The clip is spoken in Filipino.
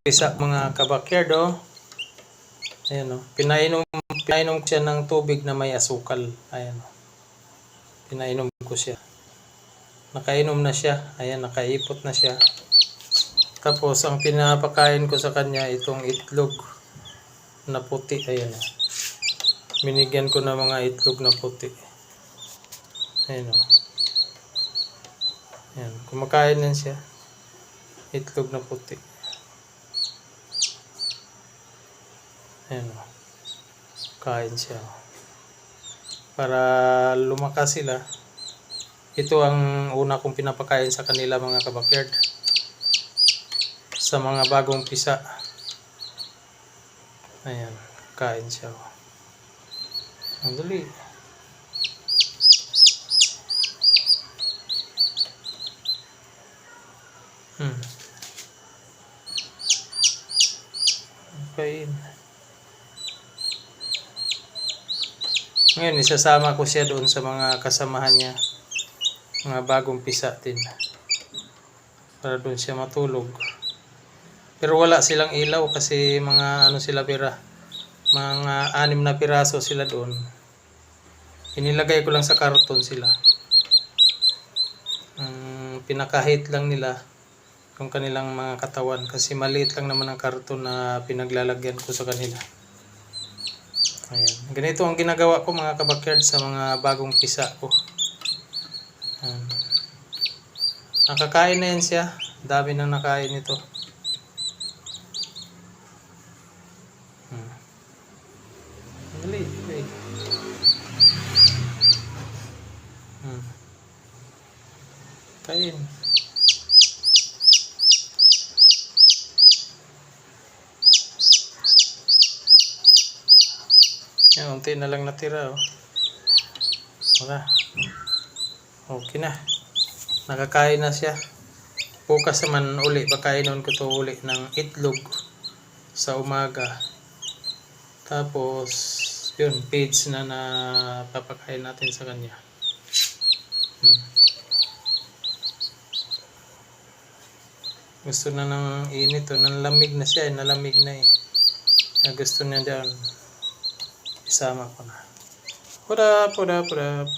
pisa mga kabakyard oh. Ayan oh. Pinainom, pinainom siya ng tubig na may asukal. Ayan oh. Pinainom ko siya. Nakainom na siya. Ayan, nakaipot na siya. Tapos, ang pinapakain ko sa kanya, itong itlog na puti. Ayan oh. Binigyan ko ng mga itlog na puti. Ayan oh. Ayan, kumakain na siya. Itlog na puti. Ayan o. Kain siya. Para lumakas sila. Ito ang una kong pinapakain sa kanila mga kabakyard. Sa mga bagong pisa. Ayan. Kain siya. o. Ang dali. Hmm. Kain. Ngayon, isasama ko siya doon sa mga kasamahan niya. Mga bagong pisa din. Para doon siya matulog. Pero wala silang ilaw kasi mga ano sila pira. Mga anim na piraso sila doon. Inilagay ko lang sa karton sila. Ang pinakahit lang nila yung kanilang mga katawan kasi maliit lang naman ang karton na pinaglalagyan ko sa kanila. Ayan. Ganito ang ginagawa ko mga kabakyard sa mga bagong pisa ko. Ayan. Nakakain na yan siya. Dami nang nakain ito. Hmm. Dali, dali. Hmm. Kain. Yan, unti na lang natira. Oh. Wala. Okay na. Nakakain na siya. Bukas naman uli. Pakainon ko to uli ng itlog sa umaga. Tapos, yun, page na na papakain natin sa kanya. Hmm. Gusto na ng init to. Nalamig na siya. eh. Nalamig na eh. Gusto niya dyan. Isama ko na. Put up, put up, put up.